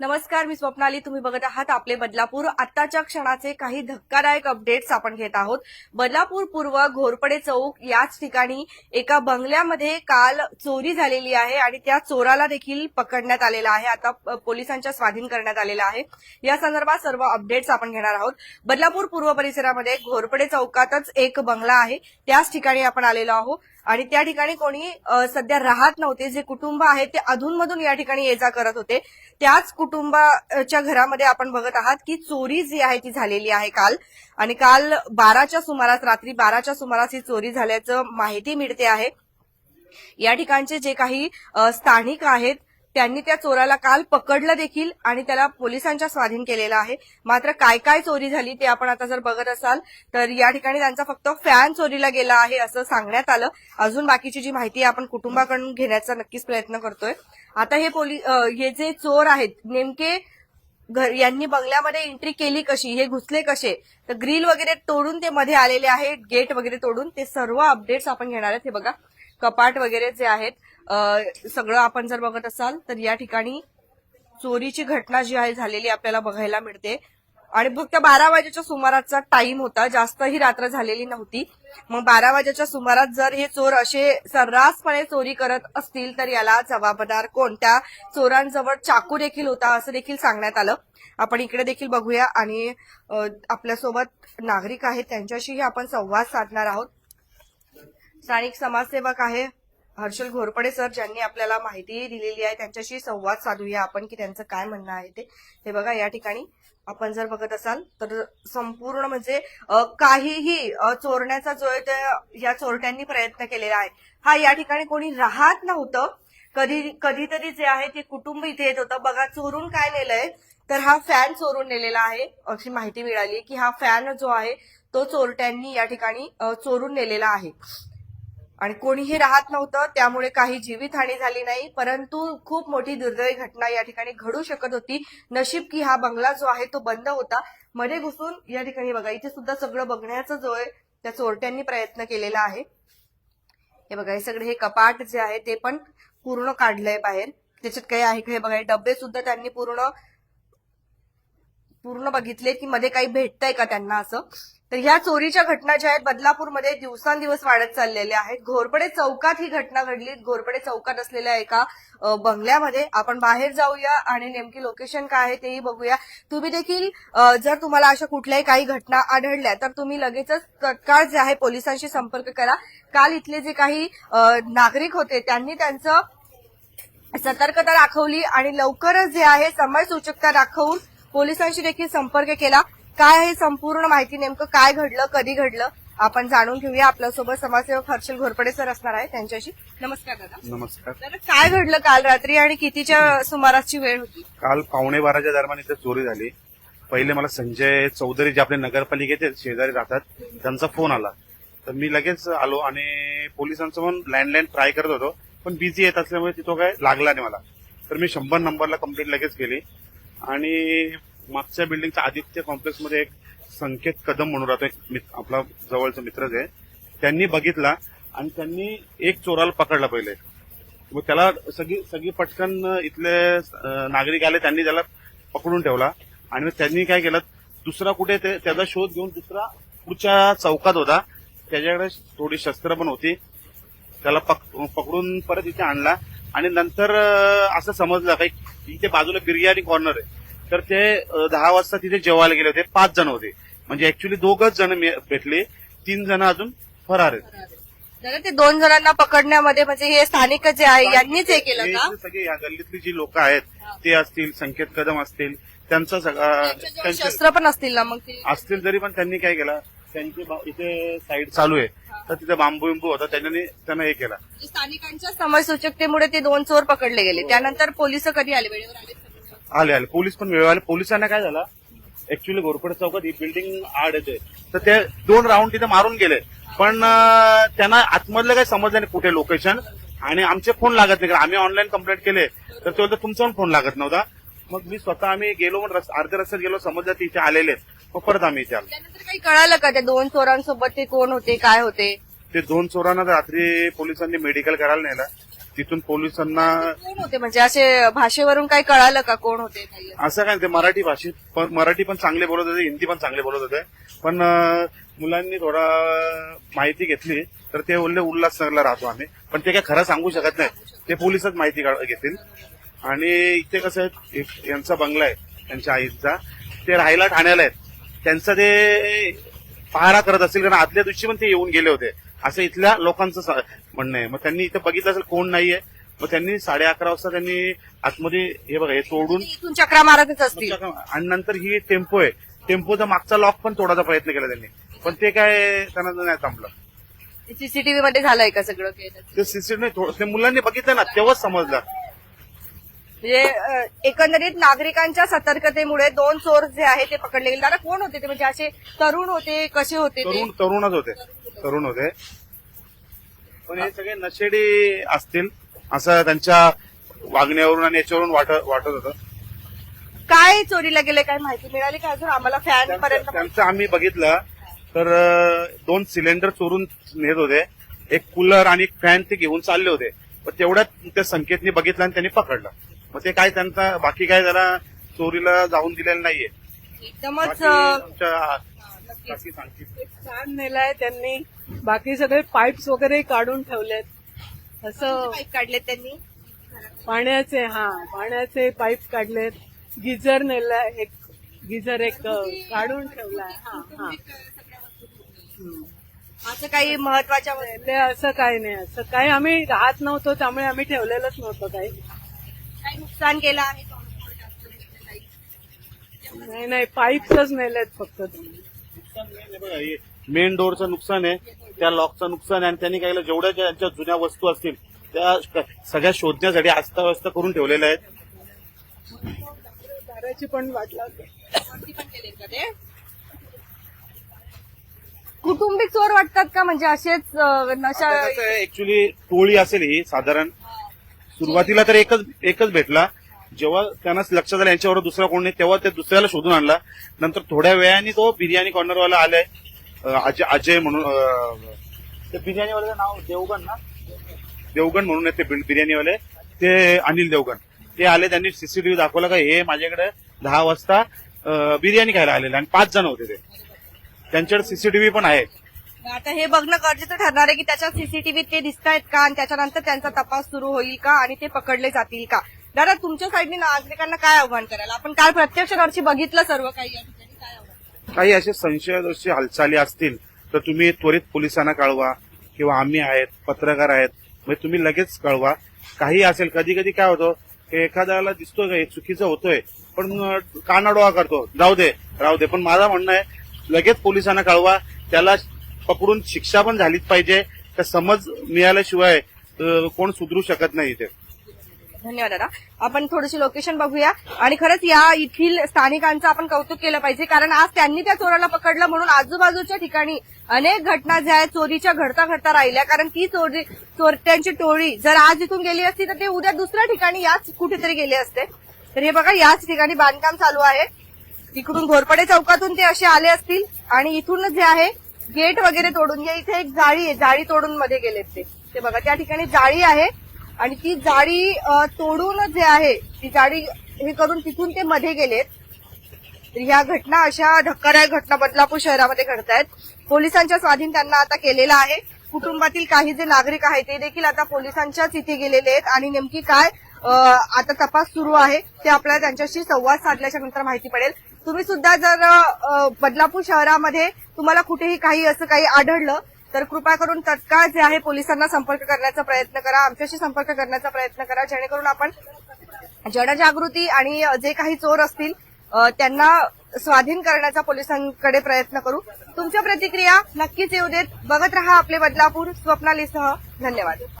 नमस्कार मी स्वप्नाली तुम्ही बघत आहात आपले बदलापूर. आत्ताच्या क्षणाचे काही धक्कादायक अपडेट्स आपण घेत आहोत. बदलापूर पूर्व घोरपडे चौक याच ठिकाणी एका बंगल्यामध्ये काल चोरी झालेली आहे आणि त्या चोराला देखील पकडण्यात आलेला आहे. आता पोलिसांच्या स्वाधीन करण्यात आलेला आहे. या संदर्भात सर्व अपडेट्स आपण घेणार आहोत. बदलापूर पूर्व परिसरामध्ये घोरपडे चौकातच एक बंगला आहे. त्याच ठिकाणी आपण आलेलो आहोत. आणि त्या ठिकाणी कोणी सध्या राहत नव्हते जे कुटुंब आहे ते अधूनमधून या ठिकाणी ये जा करत होते. त्याच कुटुंबाच्या घरामध्ये आपण बघत आहात की चोरी जी आहे ती झालेली आहे काल. आणि काल बाराच्या सुमारास रात्री बाराच्या सुमारास ही चोरी झाल्याचं माहिती मिळते आहे. या ठिकाणचे जे काही स्थानिक आहेत त्यांनी त्या चोराला काल पकडलं देखील आणि त्याला पोलिसांच्या स्वाधीन केलेलं आहे. मात्र काय काय चोरी झाली ते आपण आता जर बघत असाल तर या ठिकाणी त्यांचा फक्त फॅन चोरीला गेला आहे असं सांगण्यात आलं. अजून बाकीची जी माहिती आहे आपण कुटुंबाकडून घेण्याचा नक्कीच प्रयत्न करतोय. आता हे पोलीस हे जे चोर आहेत नेमके घर यांनी बंगल्यामध्ये एंट्री केली कशी? हे घुसले कसे? तर ग्रिल वगैरे तोडून ते मध्ये आलेले आहेत गेट वगैरे तोडून. ते सर्व अपडेट्स आपण घेणार आहेत. हे बघा कपाट वगैरे जे आहेत सगळं आपण जर बघत असाल तर या ठिकाणी चोरीची घटना जी आहे झालेली आपल्याला बघायला मिळते. आणि फक्त बारा वाजेच्या सुमाराचा टाइम होता. जास्तही रात्र झालेली नव्हती. मग बारा वाजेच्या सुमारात जर हे चोर असे सर्रासपणे चोरी करत असतील तर याला जबाबदार कोण त्या चोरांजवळ चाकू देखील होता असं देखील सांगण्यात आलं. आपण इकडे देखील बघूया. आणि आपल्यासोबत नागरिक आहेत. त्यांच्याशीही आपण संवाद साधणार आहोत. स्थानिक समाजसेवक आहे हर्षल घोरपडे सर ज्यांनी आपल्याला माहिती दिलेली आहे त्यांच्याशी संवाद साधूया आपण की त्यांचं काय म्हणणं आहे ते. हे बघा या ठिकाणी आपण जर बघत असाल तर संपूर्ण म्हणजे काहीही चोरण्याचा जो आहे ते या चोरट्यांनी प्रयत्न केलेला आहे. हा या ठिकाणी कोणी राहत नव्हतं. कधी कधीतरी जे आहे ते कुटुंब इथे येत होतं. बघा चोरून काय नेलंय? तर हा फॅन चोरून नेलेला आहे. अशी माहिती मिळाली की हा फॅन जो आहे तो चोरट्यांनी या ठिकाणी चोरून नेलेला आहे. आणि कोणीही राहत नव्हतं त्यामुळे काही जीवितहानी झाली नाही. परंतु खूप मोठी दुर्दैवी घटना या ठिकाणी घडू शकत होती. नशीब की हा बंगला जो आहे तो बंद होता. मध्ये घुसून या ठिकाणी बघा इथे सुद्धा सगळं बघण्याचा जो आहे त्या चोरट्यांनी प्रयत्न केलेला आहे. हे बघा हे सगळे हे कपाट जे आहे ते पण पूर्ण काढलंय बाहेर. त्याच्यात काही आहे का? हे बघा हे डबे सुद्धा त्यांनी पूर्ण पूर्ण बघितले की मध्ये काही भेटतंय का त्यांना असं? तर ह्या चोरीच्या घटना ज्या आहेत बदलापूरमध्ये दिवसांदिवस वाढत चाललेल्या आहेत. घोरपडे चौकात ही घटना घडली. घोरपडे चौकात असलेल्या एका बंगल्यामध्ये आपण बाहेर जाऊया आणि नेमकी लोकेशन काय आहे तेही बघूया. तुम्ही देखील जर तुम्हाला अशा कुठल्याही काही घटना आढळल्या तर तुम्ही लगेचच तत्काळ जे आहे पोलिसांशी संपर्क करा. काल इथले जे काही नागरिक होते त्यांनी त्यांचं सतर्कता दाखवली आणि लवकरच जे आहे समाजसूचकता दाखवून पोलिसांशी देखील संपर्क केला. काय आहे संपूर्ण माहिती नेमकं काय घडलं कधी घडलं आपण जाणून घेऊया. आपल्यासोबत समाजसेवक हर्षल घोरपडे सर असणार आहे त्यांच्याशी. नमस्कार दादा. नमस्कार. दादा काय घडलं काल रात्री आणि कितीच्या सुमारासची वेळ होती? काल पावणे बाराच्या दरम्यान इथे चोरी झाली. पहिले मला संजय चौधरी जे आपले नगरपालिकेचे शेजारी राहतात त्यांचा फोन आला. तर मी लगेच आलो आणि पोलिसांचं पण लँडलाईन ट्राय करत होतो पण बिझी येत असल्यामुळे तिथं काय लागला नाही मला. तर मी शंभर नंबरला कंप्लेंट लगेच केली. आणि मागच्या बिल्डिंगच्या आदित्य कॉम्प्लेक्समध्ये एक संकेत कदम म्हणून राहतो. एक आपला जवळचा मित्रच आहे त्यांनी बघितला आणि त्यांनी एक चोराला पकडला पहिले. मग त्याला सगळी सगळी पटकन इथले नागरिक आले त्यांनी त्याला पकडून ठेवला. आणि मग त्यांनी काय केलं दुसरा कुठे ते त्याचा शोध घेऊन दुसरा पुढच्या चौकात होता. त्याच्याकडे थोडी शस्त्र पण होती. त्याला पक- पकडून परत इथे आणला. आणि नंतर असं समजलं काही इथे बाजूला बिर्याणी कॉर्नर आहे. तर ते दहा वाजता तिथे जेवायला गेले होते पाच जण होते. म्हणजे ऍक्च्युली दोघच जण भेटले तीन जण अजून फरार आहेत. दादा ते दोन जणांना पकडण्यामध्ये म्हणजे हे स्थानिक जे आहे यांनीच हे केलं हे का? सगळे या गल्लीतली जी लोक आहेत ते असतील संकेत कदम असतील त्यांचा सगळा त्यांच्याजवळ त्यांचे- शस्त्र पण असतील ना मग ते? असतील तरी पण त्यांनी काय केलं त्यांची बा- इथे साईड चालू आहे. तर तिथे बांबू बिंबू होता त्यांनी त्यांना हे केला. स्थानिकांच्या समाजसूचकतेमुळे ते दोन चोर पकडले गेले. त्यानंतर पोलीस कधी आले? वेळेवर आले आले आले. पोलीस पण वेळ आले. पोलिसांना काय झालं? ऍक्च्युली घोरपडे चौकात ही बिल्डिंग आड येते. तर ते दोन राऊंड तिथे मारून गेले. पण त्यांना आतमधलं काही समजलं नाही कुठे लोकेशन आणि आमचे फोन लागत नाही. कारण आम्ही ऑनलाईन कंप्लेंट केले. तर ते तुमचा पण फोन लागत नव्हता. मग मी स्वतः आम्ही गेलो पण रस- अर्ध्या रस्त्यात गेलो. समजलं ते इथे आलेले. मग परत आम्ही इथे आलो. त्यानंतर काही कळालं का? त्या दोन चोरांसोबत ते कोण होते? काय होते? ते दोन चोरांना रात्री पोलिसांनी मेडिकल करायला नेलं. तिथून पोलिसांना कोण होते? म्हणजे असे भाषेवरून काही कळालं का कोण होते? असं? काय ते मराठी भाषेत पण मराठी पण चांगले बोलत होते हिंदी पण चांगले बोलत होते. पण अं, मुलांनी थोडा माहिती घेतली तर ते बोलले उल्हासनगरला राहतो आम्ही. पण ते काय खरं सांगू शकत नाही. ते पोलिसच माहिती काढ- घेतील. आणि इथे कसं आहे एक यांचा बंगला आहे त्यांच्या आईचा. ते राहायला ठाण्याला आहेत. त्यांचं ते पहारा करत असतील कारण आदल्या दिवशी पण ते येऊन गेले होते. असं इथल्या लोकांचं म्हणणं आहे. मग त्यांनी इथं बघितलं असेल कोण नाहीये मग त्यांनी साडे अकरा वाजता त्यांनी आतमध्ये हे बघा हे तोडून इथून चक्रा मारतच असतील. आणि नंतर ही टेम्पो आहे. टेम्पोचा मागचा लॉक पण तोडायचा प्रयत्न केला त्यांनी. पण ते काय त्यांना नाही थांबलं. सीसीटीव्ही मध्ये झालंय का सगळं? ते सीसीटीव्ही मुलांनी बघितलं ना तेव्हाच समजलं. म्हणजे एकंदरीत नागरिकांच्या सतर्कतेमुळे दोन चोर जे आहे ते पकडले गेले. दादा कोण होते ते? म्हणजे असे तरुण होते कसे होते ते? तरुण तरुणच होते. तरुण होते. पण हे सगळे नशेडी असतील असं त्यांच्या वागण्यावरून आणि याच्यावरून वाटत वाटत होतं. काय चोरीला गेले काय माहिती मिळाली का अजून? आम्हाला फॅन पर्यंत त्यांचं आम्ही बघितलं. तर अं, दोन सिलेंडर चोरून नेत होते. एक कूलर आणि एक फॅन ते घेऊन चालले होते. पण तेवढ्यात त्या संकेतनी बघितलं आणि त्यांनी पकडलं. मग ते काय त्यांचा बाकी काय त्याला चोरीला जाऊन दिलेलं नाहीये. एकदमच बाकी नेलाय त्यांनी. बाकी सगळे पाईप्स वगैरे काढून ठेवलेत. असं पाईप काढले त्यांनी? पाण्याचे हा पाण्याचे पाईप काढलेत. गिझर नेलाय एक गिझर एक काढून ठेवलाय. हा हा. असं काही महत्त्वाच्या असं काही नाही. असं काही आम्ही राहत नव्हतो त्यामुळे आम्ही ठेवलेलंच नव्हतं काही. नुकसान केलं आहे? नाही नाही पाईप्सच नेलेत फक्त मेन डोअरचं नुकसान आहे त्या लॉकचं नुकसान आहे आणि त्यांनी काय केलं जेवढ्या ज्या त्यांच्या जुन्या वस्तू असतील त्या सगळ्या शोधण्यासाठी अस्ताव्यस्त करून ठेवलेल्या आहेत. दाराची पण वाट लागते? कुटुंबिक चोर वाटतात का? म्हणजे असेच नशा ऍक्च्युली टोळी असेल ही साधारण. सुरुवातीला तर एकच एकच भेटला. जेव्हा त्यांना लक्षात आलं यांच्यावर दुसरा कोण नाही तेव्हा ते दुसऱ्याला शोधून आणला. नंतर थोड्या वेळाने तो बिर्याणी कॉर्नरवाला आलाय. अजय अजय म्हणून ते बिर्याणीवाल्याचं नाव देवगण ना? देवगण म्हणून येते ते बिर्याणीवाले. ते अनिल देवगण. ते आले त्यांनी सीसीटीव्ही दाखवलं का हे माझ्याकडे दहा वाजता बिर्याणी खायला आलेले. आणि पाच जण होते ते. त्यांच्याकडे सीसीटीव्ही पण आता हे बघणं गरजेचं ठरणार आहे की त्याच्या सीसीटीव्ही ते दिसतायत का? आणि त्याच्यानंतर त्यांचा तपास सुरू होईल का? आणि ते पकडले जातील का? दादा तुमच्या साईडने नागरिकांना काय आव्हान करायला आपण काल प्रत्यक्षदर्शी बघितलं सर्व काही या ठिकाणी काय आव्हान काही असे संशयादर्शी हालचाली असतील तर तुम्ही त्वरित पोलिसांना कळवा किंवा आम्ही आहेत पत्रकार आहेत म्हणजे तुम्ही लगेच कळवा. काही असेल कधी कधी काय होतं की एखाद्याला दिसतोय का हे चुकीचं होतोय पण अं, कानाडोळा करतो जाऊ दे राहू दे. पण माझं म्हणणं आहे लगेच पोलिसांना कळवा त्याला पकडून शिक्षा पण झालीच पाहिजे. तर समज मिळाल्याशिवाय कोण सुधरू शकत नाही इथे. धन्यवाद दादा. आपण थोडीशी लोकेशन बघूया. आणि खरंच या येथील स्थानिकांचं आपण कौतुक केलं पाहिजे. कारण आज त्यांनी त्या चोराला पकडलं म्हणून आजूबाजूच्या ठिकाणी अनेक घटना ज्या आहेत चोरीच्या घडता घडता राहिल्या. कारण ती चोरी चोरट्यांची टोळी जर आज इथून गेली असती तर ते उद्या दुसऱ्या ठिकाणी याच कुठेतरी गेले असते. तर हे बघा याच ठिकाणी बांधकाम चालू आहे. इकडून घोरपडे चौकातून ते असे आले असतील. आणि इथूनच जे आहे गेट वगैरे तोडून या इथे एक जाळी आहे. जाळी तोडून मध्ये गेलेत ते. ते बघा त्या ठिकाणी जाळी आहे आणि ती जाळी तोडून जे आहे ती जाळी हे करून तिथून ते मध्ये गेलेत. ह्या घटना अशा धक्कादायक घटना बदलापूर शहरामध्ये घडतायत. पोलिसांच्या स्वाधीन त्यांना आता केलेला आहे. कुटुंबातील काही जे नागरिक आहेत ते देखील आता पोलिसांच्याच इथे गेलेले आहेत आणि नेमकी काय आता तपास सुरू आहे ते आपल्याला त्यांच्याशी संवाद साधल्याच्या नंतर माहिती पडेल. तुम्ही सुद्धा जर बदलापूर शहरामध्ये तुम्हाला कुठेही काही असं काही आढळलं तर कृपा करून तत्काळ जे आहे पोलिसांना संपर्क करण्याचा प्रयत्न करा. आमच्याशी संपर्क करण्याचा प्रयत्न करा. जेणेकरून आपण जनजागृती आणि जे काही चोर असतील त्यांना स्वाधीन करण्याचा पोलिसांकडे प्रयत्न करू. तुमच्या प्रतिक्रिया नक्कीच येऊ देत. बघत रहा आपले बदलापूर स्वप्नालीसह. धन्यवाद.